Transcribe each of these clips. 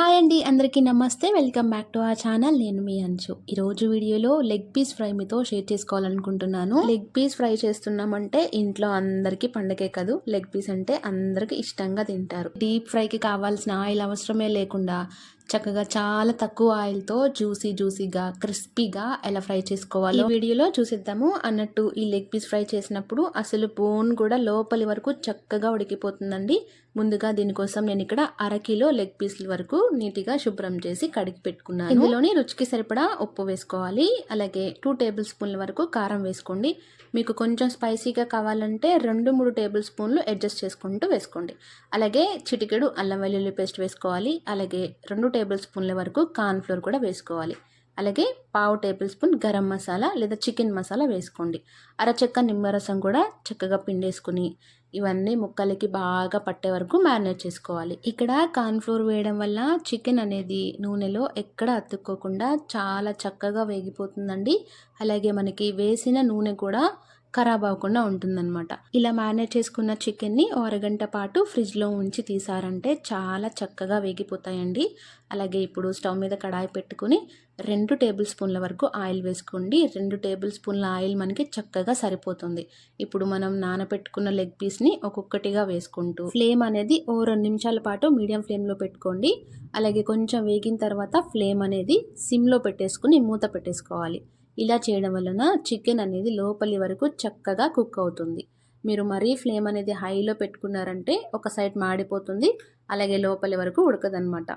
Hi అండి అందరికీ నమస్తే. వెల్కమ్ బ్యాక్ టు ఆ ఛానల్ నేను మీ అంచు. ఈరోజు వీడియోలో లెగ్ పీస్ ఫ్రై మీతో షేర్ చేసుకోవాలనుకుంటున్నాను. లెగ్ పీస్ ఫ్రై చేస్తున్నామంటే ఇంట్లో అందరికీ పండగే కాదు. లెగ్ పీస్ అంటే అందరికీ ఇష్టంగా తింటారు. డీప్ ఫ్రైకి కావాల్సిన ఆయిల్ అవసరమే లేకుండా చక్కగా చాలా తక్కువ ఆయిల్తో జ్యూసీ జ్యూసీగా క్రిస్పీగా ఎలా ఫ్రై చేసుకోవాలో ఈ వీడియోలో చూసిద్దాము. అన్నట్టు ఈ లెగ్ పీస్ ఫ్రై చేసినప్పుడు అసలు బోన్ కూడా లోపలి వరకు చక్కగా ఉడికిపోతుందండి. ముందుగా దీనికోసం నేను ఇక్కడ అరకిలో లెగ్ పీస్ల వరకు నీట్గా శుభ్రం చేసి కడిగి పెట్టుకున్నాను. ఇందులోని రుచికి సరిపడా ఉప్పు వేసుకోవాలి. అలాగే టూ టేబుల్ స్పూన్ల వరకు కారం వేసుకోండి. మీకు కొంచెం స్పైసీగా కావాలంటే రెండు మూడు టేబుల్ స్పూన్లు అడ్జస్ట్ చేసుకుంటూ వేసుకోండి. అలాగే చిటికెడు అల్లం వెల్లుల్లి పేస్ట్ వేసుకోవాలి. అలాగే రెండు టేబుల్ స్పూన్ల వరకు కార్న్ఫ్లోర్ కూడా వేసుకోవాలి. అలాగే పావు టేబుల్ స్పూన్ గరం మసాలా లేదా చికెన్ మసాలా వేసుకోండి. అరచెక్క నిమ్మరసం కూడా చక్కగా పిండేసుకుని ఇవన్నీ ముక్కలకి బాగా పట్టే వరకు మ్యారినేట్ చేసుకోవాలి. ఇక్కడ కార్న్ఫ్లోర్ వేయడం వల్ల చికెన్ అనేది నూనెలో ఎక్కడ అతుక్కోకుండా చాలా చక్కగా వేగిపోతుందండి. అలాగే మనకి వేసిన నూనె కూడా ఖరాబ్ అవ్వకుండా ఉంటుందన్నమాట. ఇలా మ్యారినేట్ చేసుకున్న చికెన్ని అరగంట పాటు ఫ్రిడ్జ్లో ఉంచి తీసారంటే చాలా చక్కగా వేగిపోతాయండి. అలాగే ఇప్పుడు స్టవ్ మీద కడాయి పెట్టుకుని రెండు టేబుల్ స్పూన్ల వరకు ఆయిల్ వేసుకోండి. రెండు టేబుల్ స్పూన్ల ఆయిల్ మనకి చక్కగా సరిపోతుంది. ఇప్పుడు మనం నానబెట్టుకున్న లెగ్ పీస్ని ఒక్కొక్కటిగా వేసుకుంటూ ఫ్లేమ్ అనేది ఓ రెండు నిమిషాల పాటు మీడియం ఫ్లేమ్లో పెట్టుకోండి. అలాగే కొంచెం వేగిన తర్వాత ఫ్లేమ్ అనేది సిమ్లో పెట్టేసుకుని మూత పెట్టేసుకోవాలి. ఇలా చేయడం వలన చికెన్ అనేది లోపలి వరకు చక్కగా కుక్ అవుతుంది. మీరు మరీ ఫ్లేమ్ అనేది హైలో పెట్టుకున్నారంటే ఒక సైడ్ మాడిపోతుంది అలాగే లోపలి వరకు ఉడకదనమాట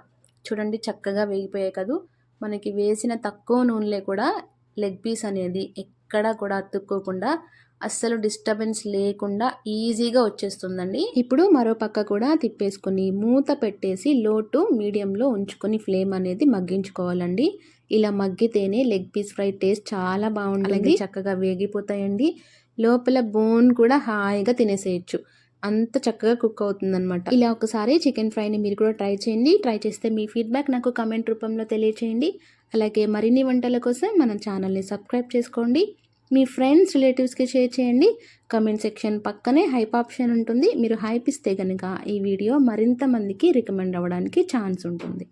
చూడండి చక్కగా వేగిపోయాయి కదూ. మనకి వేసిన తక్కువ నూనెలే కూడా లెగ్ పీస్ అనేది ఎక్కడా కూడా అతుక్కోకుండా అస్సలు డిస్టర్బెన్స్ లేకుండా ఈజీగా వచ్చేస్తుందండి. ఇప్పుడు మరో పక్క కూడా తిప్పేసుకొని మూత పెట్టేసి లో టు మీడియంలో ఉంచుకొని ఫ్లేమ్ అనేది మగ్గించుకోవాలండి. ఇలా మగ్గితేనే లెగ్ పీస్ ఫ్రై టేస్ట్ చాలా బాగుంటుంది. చక్కగా వేగిపోతాయండి. లోపల బోన్ కూడా హాయిగా తినేసేయచ్చు. అంత చక్కగా కుక్ అవుతుందన్నమాట. ఇలా ఒకసారి చికెన్ ఫ్రైని మీరు కూడా ట్రై చేయండి. ట్రై చేస్తే మీ ఫీడ్బ్యాక్ నాకు కమెంట్ రూపంలో తెలియచేయండి. అలాగే మరిన్ని వంటల కోసం మన ఛానల్ని సబ్స్క్రైబ్ చేసుకోండి. మీ ఫ్రెండ్స్ రిలేటివ్స్కి షేర్ చేయండి. కమెంట్ సెక్షన్ పక్కనే హైప్ ఆప్షన్ ఉంటుంది. మీరు హైప్ ఇస్తే కనుక ఈ వీడియో మరింత మందికి రికమెండ్ అవ్వడానికి ఛాన్స్ ఉంటుంది.